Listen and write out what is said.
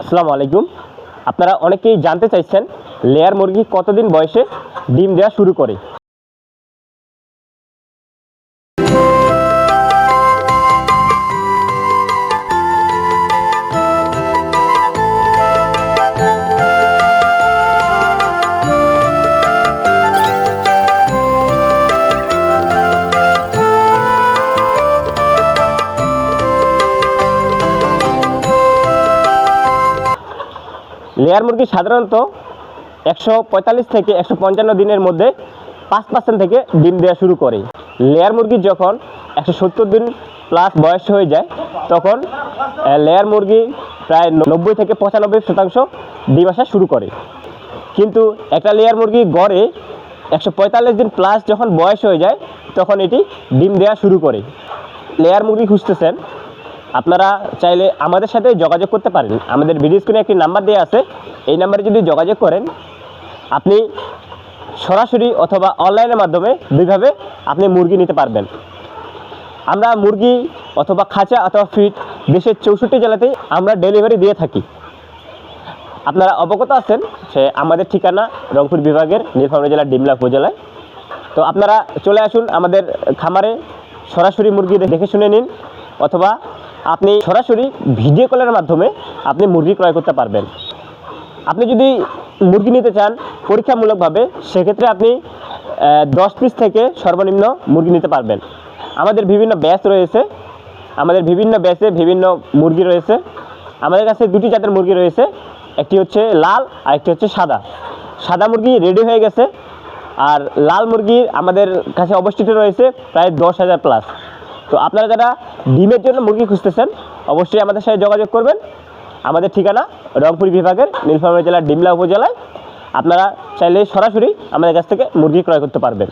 আসসালামু আলাইকুম। আপনারা অনেকেই জানতে চাইছেন লেয়ার মুরগি কতদিন বয়সে ডিম দেওয়া শুরু করে? লেয়ার মুরগি সাধারণত একশো পঁয়তাল্লিশ থেকে একশো পঞ্চান্ন দিনের মধ্যে পাঁচ পার্সেন্ট থেকে ডিম দেওয়া শুরু করে। লেয়ার মুরগি যখন একশো সত্তর দিন প্লাস বয়স হয়ে যায়, তখন লেয়ার মুরগি প্রায় নব্বই থেকে পঁচানব্বই শতাংশ ডিম আসা শুরু করে। কিন্তু একটা লেয়ার মুরগি গড়ে একশো পঁয়তাল্লিশ দিন প্লাস যখন বয়স হয়ে যায়, তখন এটি ডিম দেওয়া শুরু করে। লেয়ার মুরগি খুঁজতেছেন আপনারা চাইলে আমাদের সাথে যোগাযোগ করতে পারেন। আমাদের ভিডিও স্ক্রিনে একটি নাম্বার দেওয়া আছে। এই নাম্বারে যদি যোগাযোগ করেন, আপনি সরাসরি অথবা অনলাইনের মাধ্যমে দুইভাবে আপনি মুরগি নিতে পারবেন। আমরা মুরগি অথবা খাঁচা অথবা ফিট দেশের চৌষট্টি জেলাতেই আমরা ডেলিভারি দিয়ে থাকি। আপনারা অবগত আছেন সে আমাদের ঠিকানা রংপুর বিভাগের নীলফামারী জেলার ডিমলা উপজেলায়। তো আপনারা চলে আসুন আমাদের খামারে সরাসরি মুরগি দেখে শুনে নিন অথবা আপনি সরাসরি ভিডিও কলের মাধ্যমে আপনি মুরগি ক্রয় করতে পারবেন। আপনি যদি মুরগি নিতে চান পরীক্ষামূলকভাবে, সেক্ষেত্রে আপনি দশ পিস থেকে সর্বনিম্ন মুরগি নিতে পারবেন। আমাদের বিভিন্ন ব্যাচ রয়েছে। আমাদের বিভিন্ন ব্যাচে বিভিন্ন মুরগি রয়েছে। আমাদের কাছে দুটি জাতের মুরগি রয়েছে। একটি হচ্ছে লাল আর একটি হচ্ছে সাদা। সাদা মুরগি রেডি হয়ে গেছে। আর লাল মুরগি আমাদের কাছে অবস্থিত রয়েছে প্রায় দশ হাজার প্লাস তো আপনারা যারা ডিমের জন্য মুরগি খুঁজতেছেন, অবশ্যই আমাদের সাথে যোগাযোগ করবেন। আমাদের ঠিকানা রংপুর বিভাগের নীলফামারী জেলার ডিমলা উপজেলায়। আপনারা চাইলে সরাসরি আমাদের কাছ থেকে মুরগি ক্রয় করতে পারবেন।